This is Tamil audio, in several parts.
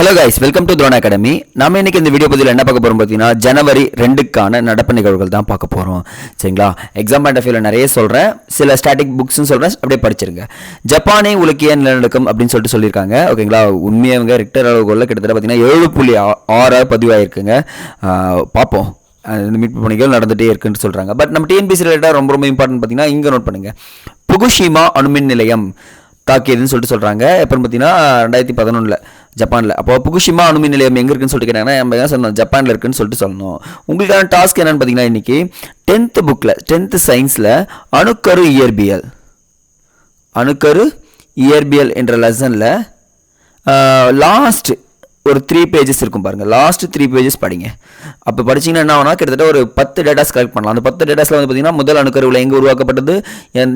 Hello guys welcome to drone academy நம்ம இன்னைக்கு இந்த வீடியோ பதிவில் என்ன பார்க்க போகிறோம் பார்த்தீங்கன்னா ஜனவரி ரெண்டுக்கான நடப்பு நிகழ்வுகள் தான் பார்க்க போகிறோம் சரிங்களா? எக்ஸாம் பாயிண்ட் ஆஃப் வியூவில் நிறைய சொல்கிறேன் சில ஸ்டாட்டிக் புக்ஸ்னு சொல்கிறேன் அப்படியே படிச்சிருங்க. ஜப்பானை உலக்கிய நிலநடுக்கம் அப்படின்னு சொல்லிட்டு சொல்லியிருக்காங்க. ஓகேங்களா? உண்மையாக ரிக்டர் அளவுகளில் கிட்டத்தட்ட பார்த்தீங்கன்னா ஏழு புள்ளி ஆ- ஆறாக பதிவாயிருக்குங்க பார்ப்போம். மீட் மீட்பு பணிகள் நடந்துகிட்டே இருக்குன்னு சொல்கிறாங்க பட் நம்ம டிஎன்பிசி ரிலேட்டாக ரொம்ப ரொம்ப இம்பார்ட்டன்ட் பார்த்தீங்கன்னா இங்கே நோட் பண்ணுங்கள் புகுஷிமா அணுமின் நிலையம் தாக்கியதுன்னு சொல்லிட்டு சொல்கிறாங்க எப்போன்னு பார்த்தீங்கன்னா ரெண்டாயிரத்தி பதினொன்றில் ஜப்பானில். அப்போ புகுஷிமா அணுமின் நிலையம் எங்கே இருக்குன்னு சொல்லிட்டு கேட்டாங்கன்னா நம்ம என்ன சொன்னோம் ஜப்பானில் இருக்குன்னு சொல்லிட்டு சொல்லணும். உங்களுக்கான டாஸ்க் என்னன்னு பார்த்தீங்கன்னா இன்றைக்கி டென்த்து புக்கில் டென்த்து சயின்ஸில் அணுக்கரு இயற்பியல். அணுக்கரு இயற்பியல் என்ற லெசனில் லாஸ்ட் ஒரு த்ரீ பேஜஸ் இருக்கும் பாருங்கள் லாஸ்ட் த்ரீ பேஜஸ் படிங்க. அப்போ படிச்சீங்கன்னா என்ன ஆனால் கிட்டத்தட்ட ஒரு பத்து டேட்டாஸ் கலெக்ட் பண்ணலாம். அந்த பத்து டேட்டாஸில் வந்து பார்த்தீங்கன்னா முதல் அணுக்கருவில் எங்கே உருவாக்கப்பட்டது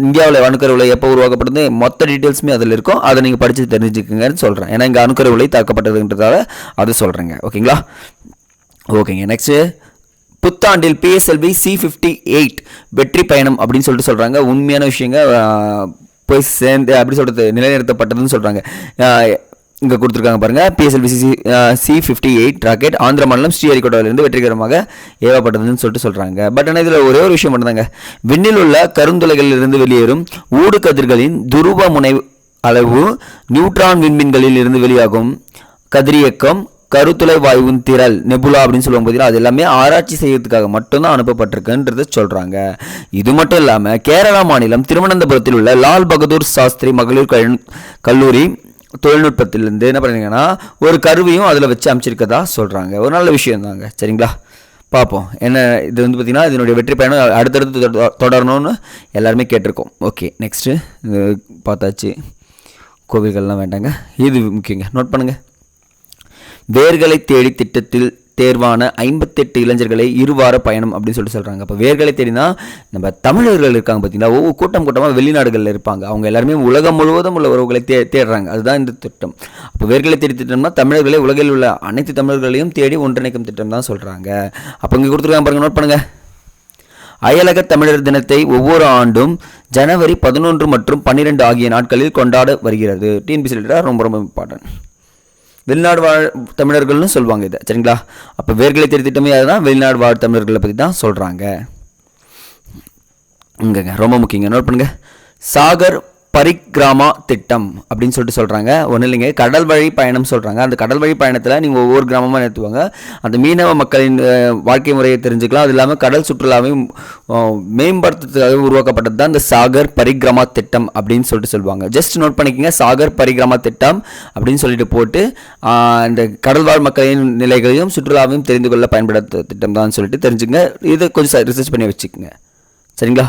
இந்தியாவில் அணுக்கருவில் எப்போ உருவாக்கப்பட்டது மொத்த டீட்டெயில்ஸுமே அதில் இருக்கும். அதை நீங்கள் படித்து தெரிஞ்சுக்குங்கன்னு சொல்கிறேன் ஏன்னா இங்கே அணுக்கருவிலை தாக்கப்பட்டதுன்றதால அது சொல்கிறேங்க ஓகேங்களா? ஓகேங்க. நெக்ஸ்ட்டு புத்தாண்டில் பிஎஸ்எல்வி சி ஃபிஃப்டி எயிட் வெற்றி பயணம் அப்படின்னு சொல்லிட்டு சொல்கிறாங்க உண்மையான விஷயங்க போய் சேர்ந்து அப்படி சொல்கிறது நிலைநிறுத்தப்பட்டதுன்னு சொல்கிறாங்க இங்கே கொடுத்துருக்காங்க பாருங்கள் PSLV C C C fifty eight rocket Andhra மாநிலம் ஸ்ரீஹரிகோட்டாவிலிருந்து வெற்றிகரமாக ஏவப்பட்டதுன்னு சொல்லிட்டு சொல்கிறாங்க பட் ஆனால் இதில் ஒரே ஒரு விஷயம் பண்ணுறாங்க விண்ணில் உள்ள கருந்துளைகளிலிருந்து வெளியேறும் ஊடு கதிர்களின் துருவ முனை அளவு நியூட்ரான் விண்மீன்களில் இருந்து வெளியாகும். கதிரியக்கம் கருத்துளை வாயுவின் திரள் நெபுலா அப்படின்னு சொல்லுவாங்க பார்த்தீங்கன்னா அது எல்லாமே ஆராய்ச்சி செய்யறதுக்காக மட்டும்தான் அனுப்பப்பட்டிருக்குன்றத சொல்கிறாங்க இது மட்டும் இல்லாமல் கேரளா மாநிலம் திருவனந்தபுரத்தில் உள்ள லால் பகதூர் சாஸ்திரி மகளிர் கல்- கல்லூரி தொழில்நுட்பத்திலேருந்து என்ன பண்ணுறீங்கன்னா ஒரு கருவியும் அதில் வச்சு அமைச்சிருக்கதா சொல்கிறாங்க ஒரு நல்ல விஷயம் தாங்க. சரிங்களா? பார்ப்போம். என்ன இது வந்து பார்த்திங்கன்னா இதனுடைய வெற்றி பயணம் அடுத்தடுத்து தொட- தொடரணும்னு எல்லாருமே கேட்டிருக்கோம். ஓகே நெக்ஸ்ட்டு பார்த்தாச்சு. கோவில்கள்லாம் வேண்டாங்க. இது முக்கியங்க. நோட் பண்ணுங்கள் வேர்களை தேடி திட்டத்தில் தேர்வான ஐம்பத்தெட்டு இளைஞர்களை இருவார பயணம் அப்படின்னு சொல்லிட்டு சொல்கிறாங்க அப்போ வேர்களை தேடினா நம்ம தமிழர்கள் இருக்காங்க பார்த்தீங்கன்னா ஒவ்வொரு கூட்டம் கூட்டமாக வெளிநாடுகளில் இருப்பாங்க. அவங்க எல்லாருமே உலகம் முழுவதும் உள்ள உறவுகளை தே தேடுறாங்க. அதுதான் இந்த திட்டம். அப்போ வேர்களை தேடி திட்டம்னா தமிழர்களை உலகில் உள்ள அனைத்து தமிழர்களையும் தேடி ஒன்றிணைக்கும் திட்டம் தான் சொல்கிறாங்க அப்போ இங்கே கொடுத்துருக்காங்க பாருங்க நோட் பண்ணுங்கள் அயலக தமிழர் தினத்தை ஒவ்வொரு ஆண்டும் ஜனவரி பதினொன்று மற்றும் பன்னிரெண்டு ஆகிய நாட்களில் கொண்டாட வருகிறது. டிஎன்பிசி ரொம்ப ரொம்ப இம்பார்ட்டன்ட் வெளிநாடு வாழ் தமிழர்கள்னு சொல்லுவாங்க இதை. சரிங்களா? அப்போ வேர்களை திருத்திட்டமே அதுதான் வெளிநாடு வாழ் தமிழர்களை பற்றி தான் சொல்கிறாங்க இங்கங்க ரொம்ப முக்கியங்க. நோட் பண்ணுங்கள் சாகர் பரிக்ராமா திட்டம் அப்படின்னு சொல்லிட்டு சொல்கிறாங்க ஒன்றும் இல்லைங்க கடல் வழி பயணம் சொல்கிறாங்க அந்த கடல் வழி பயணத்தில் நீங்கள் ஒவ்வொரு கிராமமாக நிறுத்துவாங்க. அந்த மீனவ மக்களின் வாழ்க்கை முறையை தெரிஞ்சுக்கலாம். அது இல்லாமல் கடல் சுற்றுலாவையும் மேம்படுத்துறதுக்காக உருவாக்கப்பட்டது தான் இந்த சாகர் பரிக்ரமா திட்டம் அப்படின்னு சொல்லிட்டு சொல்லுவாங்க. ஜஸ்ட் நோட் பண்ணிக்கங்க சாகர் பரிக்ரமா திட்டம் அப்படின்னு சொல்லிட்டு போட்டு இந்த கடல்வாழ் மக்களின் நிலைகளையும் சுற்றுலாவையும் தெரிந்து கொள்ள பயன்படுத்த திட்டம் தான் சொல்லிட்டு தெரிஞ்சுங்க இதை கொஞ்சம் ரிசர்ச் பண்ணி வச்சுக்கோங்க. சரிங்களா?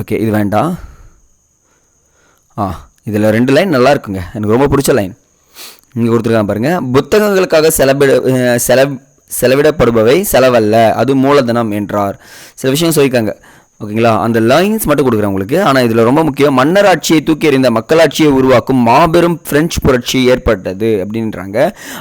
ஓகே இது வேண்டாம். ஆ இதில் ரெண்டு லைன் நல்லா இருக்குங்க. எனக்கு ரொம்ப பிடிச்ச லைன் இங்கே கொடுத்துருக்காங்க பாருங்கள் புத்தகங்களுக்காக செலவிட செல செலவிடப்படுபவை செலவல்ல அது மூலதனம் என்றார். சில விஷயம் சொல்லியிருக்காங்க. ஓகேங்களா? அந்த லைன்ஸ் மட்டும் கொடுக்குறேன் உங்களுக்கு. ஆனால் இதில் ரொம்ப முக்கியம் மன்னராட்சியை தூக்கி எறிந்த மக்களாட்சியை உருவாக்கும் மாபெரும் பிரெஞ்சு புரட்சி ஏற்பட்டது அப்படின்றாங்க.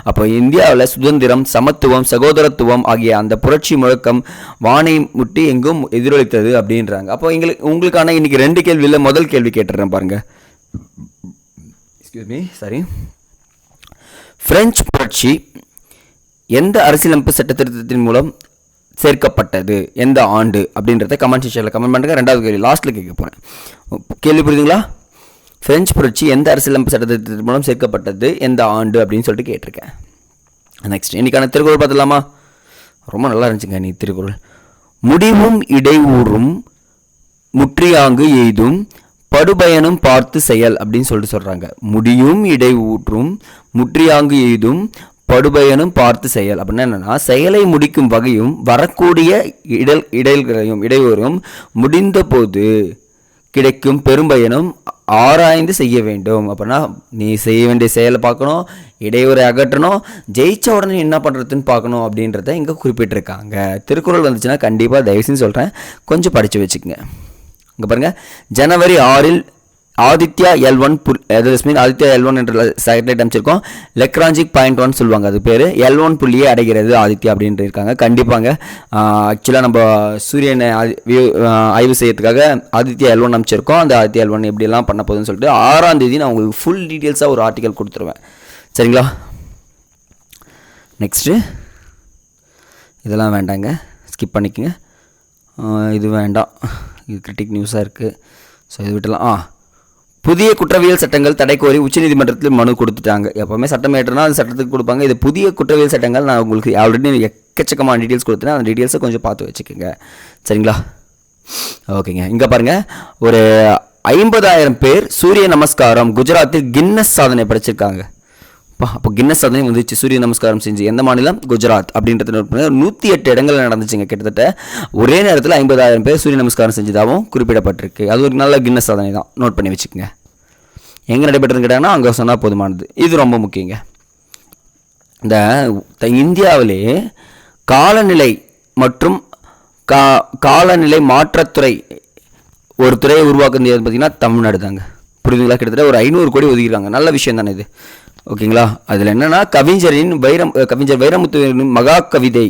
அப்போ இந்தியாவில் சுதந்திரம் சமத்துவம் சகோதரத்துவம் ஆகிய அந்த புரட்சி முழக்கம் வானை முட்டி எங்கும் எதிரொலித்தது அப்படின்றாங்க. அப்போ எங்களுக்கு உங்களுக்கான இன்றைக்கி ரெண்டு கேள்வியில் முதல் கேள்வி கேட்டுறேன் பாருங்கள் எக்ஸ்கியூஸ் மீ சாரி பிரெஞ்சு புரட்சி எந்த அரசியலமைப்பு சட்டத்திருத்தத்தின் மூலம் சேர்க்கப்பட்டது? எந்த ஆண்டு? அப்படின்றத கமெண்ட் செக்ஷனில் கமெண்ட் பண்ணுங்கள் ரெண்டாவது கேள்வி லாஸ்ட்டில் கேட்க போகிறேன் கேள்வி புரியுதுங்களா? பிரெஞ்சு புரட்சி எந்த அரசியலமைப்பு சட்டத்திட்டத்தின் மூலம் சேர்க்கப்பட்டது? எந்த ஆண்டு? அப்படின்னு சொல்லிட்டு கேட்டிருக்கேன். நெக்ஸ்ட் இன்னைக்கான திருக்குறள் பார்த்துலாமா ரொம்ப நல்லா இருந்துச்சுங்க நீ திருக்குறள். முடிவும் இடையூறும் முற்றியாங்கு எய்தும் படுபயனும் பார்த்து செயல் அப்படின்னு சொல்லிட்டு சொல்கிறாங்க முடியும் இடையூற்றும் முற்றியாங்கு எய்தும் படுபயனும் பார்த்து செயல். அப்படின்னா என்னென்னா செயலை முடிக்கும் வகையும் வரக்கூடிய இடல் இடைல்களையும் இடையூறும் முடிந்த போது கிடைக்கும் பெரும்பயனும் ஆராய்ந்து செய்ய வேண்டும். அப்படின்னா நீ செய்ய வேண்டிய செயலை பார்க்கணும் இடையூறை அகற்றணும் ஜெயிச்ச உடனே என்ன பண்ணுறதுன்னு பார்க்கணும் அப்படின்றத இங்கே குறிப்பிட்டிருக்காங்க. திருக்குறள் வந்துச்சுன்னா கண்டிப்பாக தயவுசெய்து சொல்கிறேன் கொஞ்சம் படித்து வச்சுக்கோங்க. இங்கே பாருங்கள் ஜனவரி ஆறில் ஆதித்யா எல் ஒன் புல் மீன் ஆதித்யா எல் ஒன் என்ற சேட்டலைட் அமைச்சிருக்கோம். லெக்ராஞ்சிக் பாயிண்ட் ஒன் சொல்லுவாங்க அது பேர். எல் ஒன் புள்ளியே அடைகிறது ஆதித்யா அப்படின்ட்டு இருக்காங்க. கண்டிப்பாங்க. ஆக்சுவலாக நம்ம சூரியனை ஆதி- ஆய்வு செய்யறதுக்காக ஆதித்யா எல் ஒன் அமைச்சிருக்கோம். அந்த ஆதித்யா எல் ஒன் எப்படிலாம் பண்ண போகுதுன்னு சொல்லிட்டு ஆறாம் தேதி நான் உங்களுக்கு ஃபுல் டீட்டெயில்ஸாக ஒரு ஆர்டிக்கல் கொடுத்துருவேன். சரிங்களா? நெக்ஸ்ட்டு இதெல்லாம் வேண்டாங்க. ஸ்கிப் பண்ணிக்கோங்க. இது வேண்டாம். இது கிரிட்டிக் நியூஸாக இருக்குது ஸோ இது விட்டலாம் ஆ புதிய குற்றவியல் சட்டங்கள் தடை கோரி உச்சநீதிமன்றத்தில் மனு கொடுத்துட்டாங்க. எப்போவுமே சட்டம் ஏற்றனா அது சட்டத்துக்கு கொடுப்பாங்க. இது புதிய குற்றவியல் சட்டங்கள் நான் உங்களுக்கு ஆல்ரெடி எக்கச்சக்கமான டீட்டெயில்ஸ் கொடுத்தேன். அந்த டீட்டெயில்ஸை கொஞ்சம் பார்த்து வச்சுக்கோங்க. சரிங்களா? ஓகேங்க. இங்கே பாருங்கள் ஒரு ஐம்பதாயிரம் பேர் சூரிய நமஸ்காரம் குஜராத்தில் கின்னஸ் சாதனை படைச்சிருக்காங்க. அப்பா அப்போ கின்னஸ் சாதனை வந்துச்சு சூரிய நமஸ்காரம் செஞ்சு எந்த மாநிலம்? குஜராத் அப்படின்றது நோட் நூற்றி எட்டு இடங்களில் நடந்துச்சுங்க கிட்டத்தட்ட. ஒரே நேரத்தில் ஐம்பதாயிரம் பேர் சூரிய நமஸ்காரம் செஞ்சதாகவும் குறிப்பிடப்பட்டிருக்கு. அது ஒரு நல்ல கின்னஸ் சாதனை தான். நோட் பண்ணி வச்சுக்கோங்க. எங்கே நடைபெற்றதுன்னு கேட்டாங்கன்னா அங்கே சொன்னால் போதுமானது. இது ரொம்ப முக்கியங்க. இந்த த- இந்தியாவிலே காலநிலை மற்றும் கா காலநிலை மாற்றத்துறை ஒரு துறையை உருவாக்குறது பார்த்தீங்கன்னா தமிழ்நாடு தாங்க. புரியுதுங்களா? கிட்டத்தட்ட ஒரு ஐநூறு கோடி ஒதுக்கிருக்காங்க நல்ல விஷயம் தானே இது. ஓகேங்களா? அதில் என்னென்னா கவிஞரின் வைரம் கவிஞர் வைரமுத்துவின் மகா கவிதை.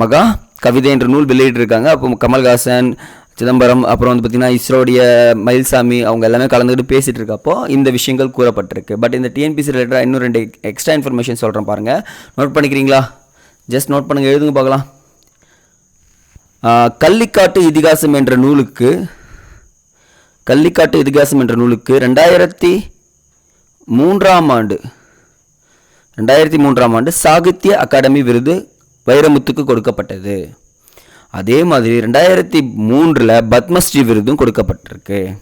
மகா கவிதை என்ற நூல் வெளியிட்டிருக்காங்க. அப்போ கமல்ஹாசன் சிதம்பரம் அப்புறம் வந்து பார்த்திங்கன்னா இஸ்ரோடைய மயில்சாமி அவங்க எல்லாமே கலந்துக்கிட்டு பேசிகிட்டு இருக்கப்போ இந்த விஷயங்கள் கூறப்பட்டிருக்கு. பட் இந்த டிஎன்பிசி ரிலேட்டடாக இன்னும் ரெண்டு எக்ஸ்ட்ரா இன்ஃபர்மேஷன் சொல்கிறேன் பாருங்கள் நோட் பண்ணிக்கிறீங்களா? ஜஸ்ட் நோட் பண்ணுங்கள் எழுதுங்க பார்க்கலாம். கள்ளிக்காட்டு இதிகாசம் என்ற நூலுக்கு கள்ளிக்காட்டு இதிகாசம் என்ற நூலுக்கு ரெண்டாயிரத்தி மூன்றாம் ஆண்டு ரெண்டாயிரத்தி மூன்றாம் ஆண்டு சாகித்ய அகாடமி விருது வைரமுத்துக்கு கொடுக்கப்பட்டது. அதே மாதிரி ரெண்டாயிரத்தி மூன்றில் பத்மஸ்ரீ விருதும் கொடுக்கப்பட்டிருக்கு.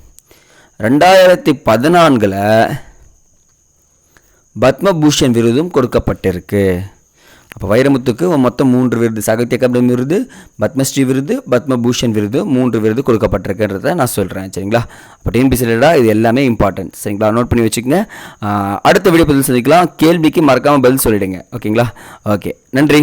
ரெண்டாயிரத்தி பதினான்கில் பத்மபூஷன் விருதும் கொடுக்கப்பட்டிருக்கு. அப்போ வைரமுத்துக்கு மொத்தம் மூன்று விருது சாகித்ய அகாடமி விருது பத்மஸ்ரீ விருது பத்மபூஷன் விருது மூன்று விருது கொடுக்கப்பட்டிருக்குன்றத நான் சொல்கிறேன் சரிங்களா? அப்போ டிஎன்பிசி இது எல்லாமே இம்பார்ட்டன்ட் சரிங்களா? நோட் பண்ணி வச்சுக்கோங்க. அடுத்த வீடியோ பதில் சந்திக்கலாம். கேள்விக்கு மறக்காமல் பதில் சொல்லிடுங்க ஓகேங்களா? ஓகே நன்றி.